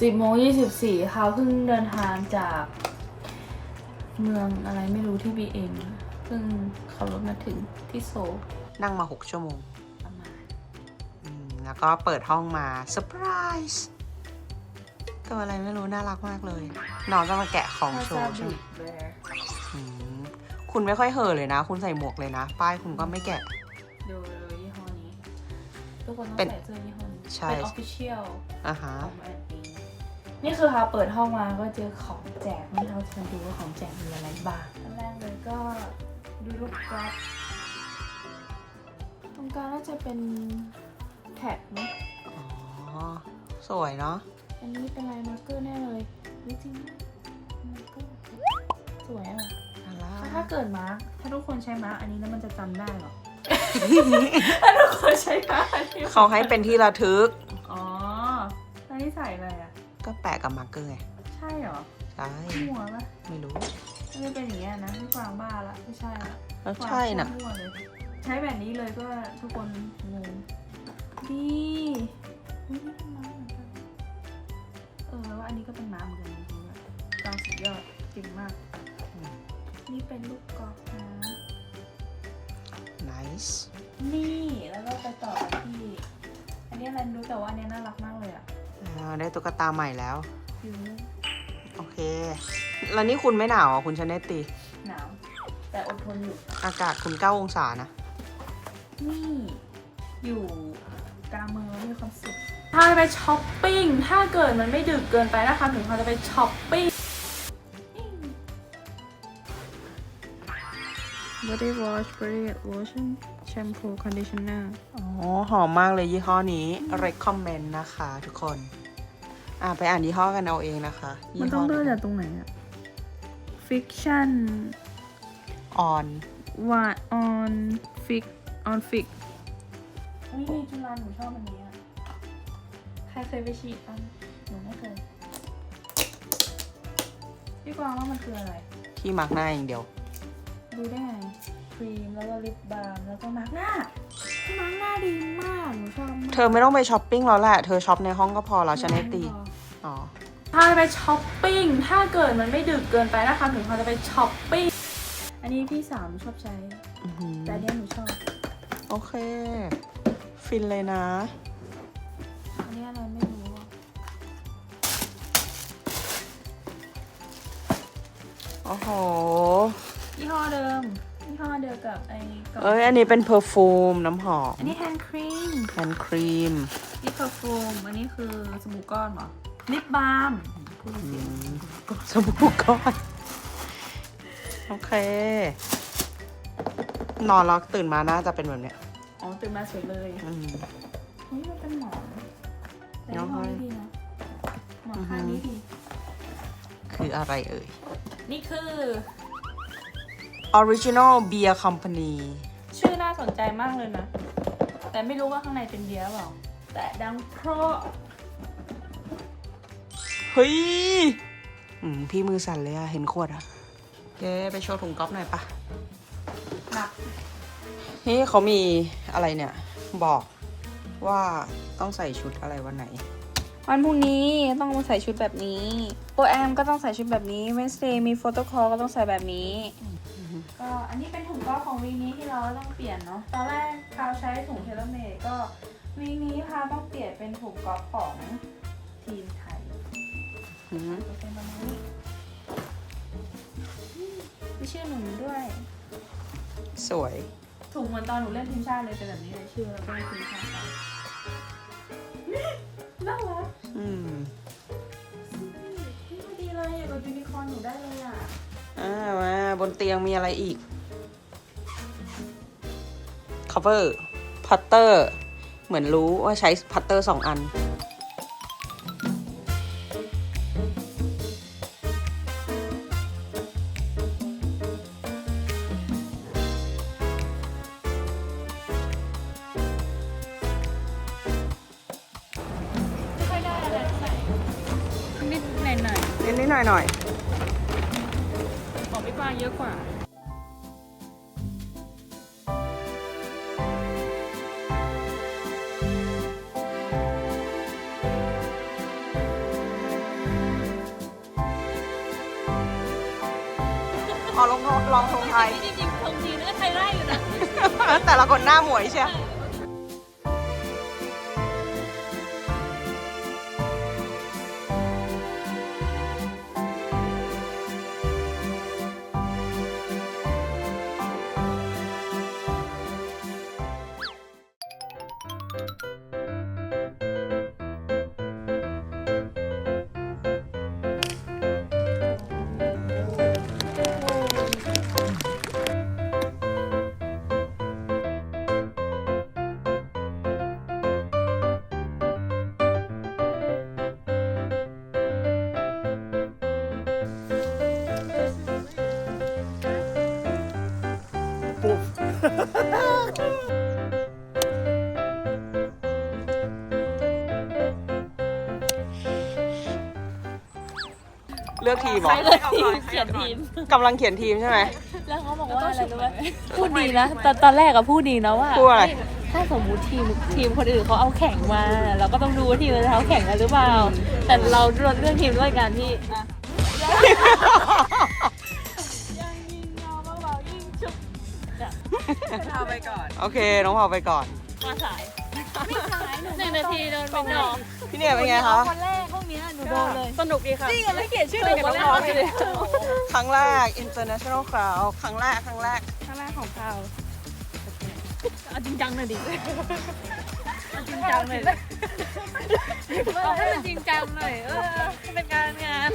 สิบโมงยี่สิบสี่เขาเพิ่งเดินทางจาก เมืองอะไรไม่รู้ที่บีเอ็มเพิ่งขับรถมาถึงที่โซลนั่งมาหกชั่วโมงประมาณอืมแล้วก็เปิดห้องมาเซอร์ไพรส์ตัวอะไรไม่รู้น่ารักมากเลย น้องจะมาแกะของโชว์ใช่ไหมแบร์อืมคุณไม่ค่อยเห่อะเลยนะ คุณใส่หมวกเลยนะ ป้ายคุณก็ไม่แกะดูเลยยี่ห้อนี้ ทุกคนต้องเป็นใส่เสื้อยี่ห้อนี้ใช่ เป็นออฟฟิเชียลอะฮะของแบรนด์นี้นี่คือเขาเปิดห้องมาก็เจอของแจกนี่เราจะมาดูว่าของแจกมีอะไรบ้างอันแรกเลยก็ดูรูปกราฟตรงกลางน่าจะเป็นแท็กเนอะอ๋อ สวยเนาะ อันนี้เป็นลายมาร์กเกอร์แน่เลยจริงๆมาร์กเกอร์สวยอะ น่ารัถ้ากถ้าเกิดมาร์กถ้าทุกคนใช้มาร์กอันนี้แล้วมันจะจำได้เหรอ ถ้าทุกคนใช้มาร์กอันนี้เขาให้เป็นที่ระทึก อ๋อแล้วนี่ใส่อะไรอะ ก็แปะกับมาร์กเกอร์ไงใช่เหรอใช่หัวปะไม่รู้ ไม่ได้เป็นอย่างเงี้ยนะพี่กวางบ้าละไม่ใช่ละแล้วใช่น่ะกวางมั่วเลยใช้แบบนี้เลยก็ทุกคนงงดีอุ๊ยนี่เป็นม้าเหมือนกันเออว่าอันนี้ก็เป็นม้าเหมือนกันจริงๆอะกวางสุดยอดเก่งมากอืมนี่เป็นลูกกอล์ฟนะ nice นี่แล้วก็ไปต่อที่ อันนี้อะไรไม่รู้แต่ว่าอันเนี้ยน่ารักมากเลยอะอ่าได้ตุ๊กตาใหม่แล้วฟิวโอเค แล้วนี่คุณไม่หนาวอะคุณชนเนตตี หนาว แต่อดทนอยู่ อากาศคุณเก้าองศานะ นี่ อยู่กลางเมืองแล้วมีความสุขถ้าไปช้อปปิ้ง ถ้าเกิดมันไม่ดึกเกินไปนะคะถึงเราจะไปช้อปปิ้ง Body wash body lotion shampoo conditioner อ๋อ หอมมากเลยยี่ห้อนี้ recommend นะคะทุกคน อ่าไปอ่านยี่ห้อกันเอาเองนะคะมันต้องเลือกยี่ห้จากตรงไหนอะ fiction ออน what on fic on fic นี่มีจุฬาหนูชอบอันนี้อะใครเคยไปฉีดบ้างหนูไม่เคย พี่กวางว่ามันคืออะไร ที่มาร์กหน้าอย่างเดียว ดูได้ไงครีมแล้วก็ลิปบาล์มแล้วก็มาร์กหน้าที่มาร์กหน้าดีมากหนูชอบมากเธอไม่ต้องไปช้อปปิ้งแล้วแหละ เธอช็อปในห้องก็พอแล้วชนเนตตีอ๋อถ้าไปช้อปปิ้งถ้าเกิดมันไม่ดึกเกินไปนะคะถึงเราจะไปช้อปปิ้งอันนี้พี่สาวหนูชอบใช้อื้อหือแต่อันเนี้ยหนูชอบ โอเค ฟินเลยนะ อันนี้อะไรไม่รู้อะโอ้โห ยี่ห้อเดิมยี่ห้อเดียวกับไอ้กล่งเอ้ยอันนี้เป็นเพอร์ฟูมน้ำหอมอันนี้แฮนด์ครีมแฮนด์ครีมนี่เพอร์ฟูมอันนี้คือสบู่ก้อนเหรอลิปบาล์มพูดเสียงสบู่ก้อน โอเค นอนแล้วตื่นมาน่าจะเป็นแบบเนี้ยอ๋อตื่นมาสวยเลยอืมเฮ้ยมันเป็นหมอนแต่น้ยี่องห้อห้อยนี้ดีนะหมอนข้างนี้ดี คืออะไรเอ่ย นี่คือ Original Beer Company ชื่อน่าสนใจมากเลยนะ แต่ไม่รู้ว่าข้างในเป็นเบียร์เปล่า แต่ดังเพราะ เฮ้ยอืมพี่มือสั่นเลยอะเห็นขวดอะเย้ไปโชว์ถุงก๊อฟหน่อยปะหนัก นี่เขามีอะไรเนี่ย บอกว่าต้องใส่ชุดอะไรวันไหน วันพรุ่งนี้ต้องใส่ชุดแบบนี้โปรแอมก็ต้องใส่ชุดแบบนี้เวนสเดย์มีโฟโต้คอลก็ต้องใส่แบบนี้ ก็อันนี้เป็นถุงก๊อฟของวีคนี้ที่เราต้องเปลี่ยนเนาะตอนแรกพาวใช้ถุงเทเลเมดก็วีคนี้พาวต้องเปลี่ยนเป็นถุงก๊อฟของทีมไทยอืมจะเป็นประมาณนี้มีชื่อหนูด้วย สวย ถุงเหมือนตอนหนูเล่นทีมชาติเลยเป็นแบบนี้เลยชื่อแล้วก็ทีมชาติไปน่ารัก อืมนี่พอดีเลยอยากกับยูนิคอร์นหนูได้เลยอะอ่ามาบนเตียงมีอะไรอีก cover พัตเตอร์ เหมือนรู้ว่าใช้พัตเตอร์สองอัน ดๆหน่อยๆของพี่ปลาเยอะกว่าขอลองลองทงไทย จริงๆทงทีนะไทยไร่อยู่นะ แต่ละคนหน้าหมวยใช่ไหม เลือกทีมเหรใคอรเลยทีมเขียนทีม กำลังเขียนทีมใช่ไหม แล้วเขาบอกว่าอะไรรู้ไหมพูดดีนะตอนตอนแรกอะพูดดีนะว่าพูดอะไร ถ้าสมมุติทีมทีมคนอื่นเขาเอาแข่งมา เราก็ต้องดูว่าทีมเราแข่งกันหรือเปล่า แต่เราเรื่องทีมด้วยกันที่ เอาไปก่อนโอเค น้องพอไปก่อน มาสายไม่สายหนึ่งนาทีโดนเป็นดอกพี่เนี่ยเป็นไงคะ คนแรกพวกเนี้ยหนูโดนเลยสนุกดีค่ะจริงไม่เขียนชื่อเลยกับน้องๆเลยครั้งแรก international crowd ครั้งแรกครั้งแรกครั้งแรกของเราเอาจริงจังหน่อยดิเอาจริงจังหน่อยเอาให้มันจริงจังหน่อยเออเป็นการงาน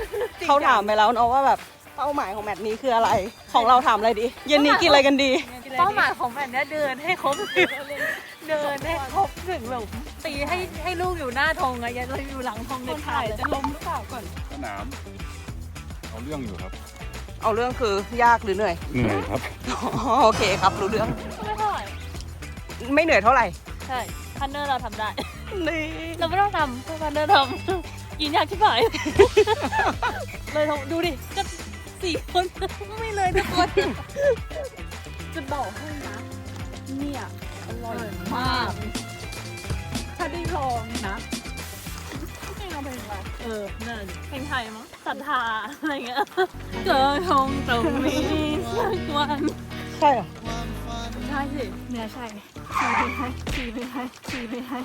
เขาถามไปแล้วเนาะว่าแบบเป้าหมายของแมตช์นี้คืออะไร ของเราถามอะไรดี เย็นนี้กินอะไรกันดี เป้าหมายของแผ่นเนี้ยเดินให้ครบเดินให้ครบถึงหลุมตีให้ให้ลูกอยู่หน้าธงอะอย่าเราอยู่หลังธงเด็ดขาดเลยจะล้มหรือเปล่าก่อน สนามเอาเรื่องอยู่ครับเอาเรื่องคือยากหรือเหนื่อยเหนื่อยครับ อ๋อโอเคครับรู้เรื่อง ไม่เท่าไหร่ไม่เหนื่อยเท่าไหร่ใช่พันเนอร์เราทำได้ นี่เราไม่ต้องทำเพื่อพันเนอร์ทำกินยากชิบหาย เลยทำดูดิก็สี่คนไม่เลยทุกคน จะบอกให้นะ เนี่ย อร่อยมาก ถ้าได้ลองนะให้เราเป็นอะไรเออนั่นเพลงไทยมั้งศรัทธาอะไรเงี้ยเจอทงตรงนี้สักวันใช่เหรอใช่สิเนี่ยใช่ขี่ไปให้ขี่ไปให้ขี่ไปให้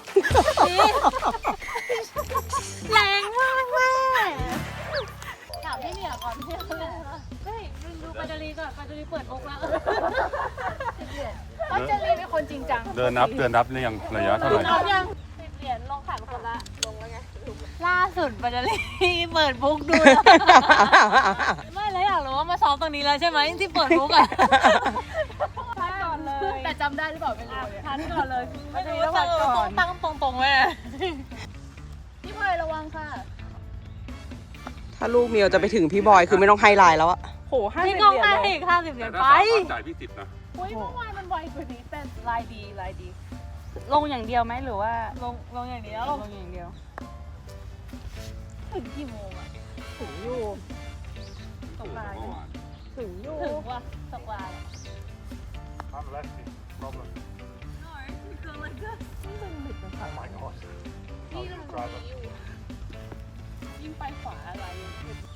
แรงมากแม่ถามพี่เหมียก่อนพี่เขาเลยว่าเฮ้ย ดูดูปัจจารีก่อนปัจจารีเปิดอกแล้วเพราะเจลีเป็นคนจริงจังเดินนับเดินนับหรือยังระยะเท่าไหร่เอายังสิบเหรียญลงขันคนละลงแล้วไงล่าสุดปัจจารีเปิดบุ๊กดูแล้วไม่แล้วอยากรู้ว่ามาซ้อมตรงนี้แล้วใช่ไหมที่เปิดบุ๊กอะพักก่อนเลยแต่จำได้หรือเปล่าไม่รู้เนี่ยพันก่อนเลยไม่รู้ว่าจะต้องตั้งตรงๆแม่พี่พลอยระวังค่ะ ถ้าลูกเมียวจะไปถึงพี่บอยคือไม่ต้องให้ไลน์แล้วอะ โหห้าพี่สิบก้องเหรียญให้เลยอีกห้าสิบเหรียญแต่ไปถ้าสามารถจ่ายพี่ติดนะ เฮ้ยเมื่อวานมันไวกว่านี้แต่ลายดีลายดี ลงอย่างเดียวไหมหรือว่าลงลงอย่างเดียวลงอย่างเดียว ถึงกี่โมงอะถึงอยู่ตกลายถึงอยู่ถึงว่ะตกวายิ่งไปขวาอะไรยิ่งถึงว่าแหละว่าไม่ถึง